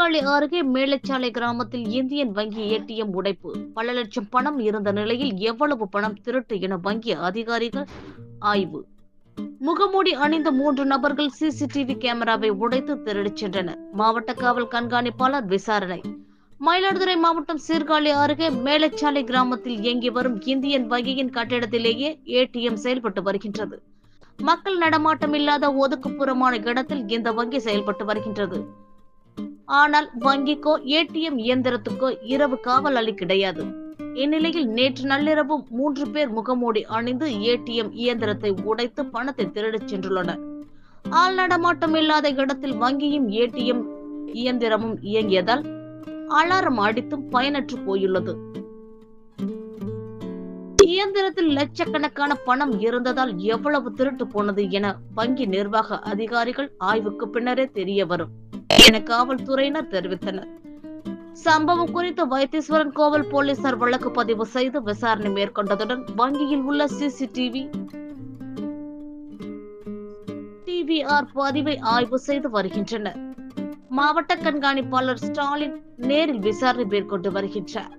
சீர்காழி அருகே மேலச்சாலை கிராமத்தில் இந்தியன் வங்கி ஏடிஎம் உடைப்பு. பல லட்சம் பணம் இருந்த நிலையில் எவ்வளவு பணம் திருட்டு என வங்கி அதிகாரிகள் ஆய்வு. முகமூடி அணிந்த மூன்று நபர்கள் சிசிடிவி கேமராவை உடைத்து திருடிச் சென்றனர். மாவட்ட காவல் கண்காணிப்பாளர் விசாரணை. மயிலாடுதுறை மாவட்டம் சீர்காழி அருகே மேலச்சாலை கிராமத்தில் இயங்கி வரும் இந்தியன் வங்கியின் கட்டிடத்திலேயே ஏடிஎம் செயல்பட்டு வருகின்றது. மக்கள் நடமாட்டம் இல்லாத ஒதுக்குப்புறமான இடத்தில் இந்த வங்கி செயல்பட்டு வருகின்றது. ஆனால் வங்கிக்கோ ஏடிஎம் இயந்திரத்துக்கோ இரவு காவல் அலை கிடையாது. இந்நிலையில் நேற்று நள்ளிரவு மூன்று பேர் முகமூடி அணிந்து ஏடிஎம் இயந்திரத்தை உடைத்து பணத்தை திருடிச் சென்றுள்ளனர். ஆள் நடமாட்டம் இல்லாத இடத்தில் வங்கியும் ஏடிஎம் இயந்திரமும் இயங்கியதால் அலாரம் அடித்தும் பயனற்று போயுள்ளது. இயந்திரத்தில் லட்சக்கணக்கான பணம் இருந்ததால் எவ்வளவு திருட்டு போனது என வங்கி நிர்வாக அதிகாரிகள் ஆய்வுக்கு பின்னரே தெரிய வரும் என காவல்துறையினர் தெரிவித்தனர். சம்பவம் குறித்து வைத்தீஸ்வரன் கோவில் போலீசார் வழக்கு பதிவு செய்து விசாரணை மேற்கொண்டதுடன் வங்கியில் உள்ள சிசிடிவி டிவிஆர் பதிவை ஆய்வு செய்து வருகின்றனர். மாவட்ட கண்காணிப்பாளர் ஸ்டாலின் நேரில் விசாரணை மேற்கொண்டு வருகின்றார்.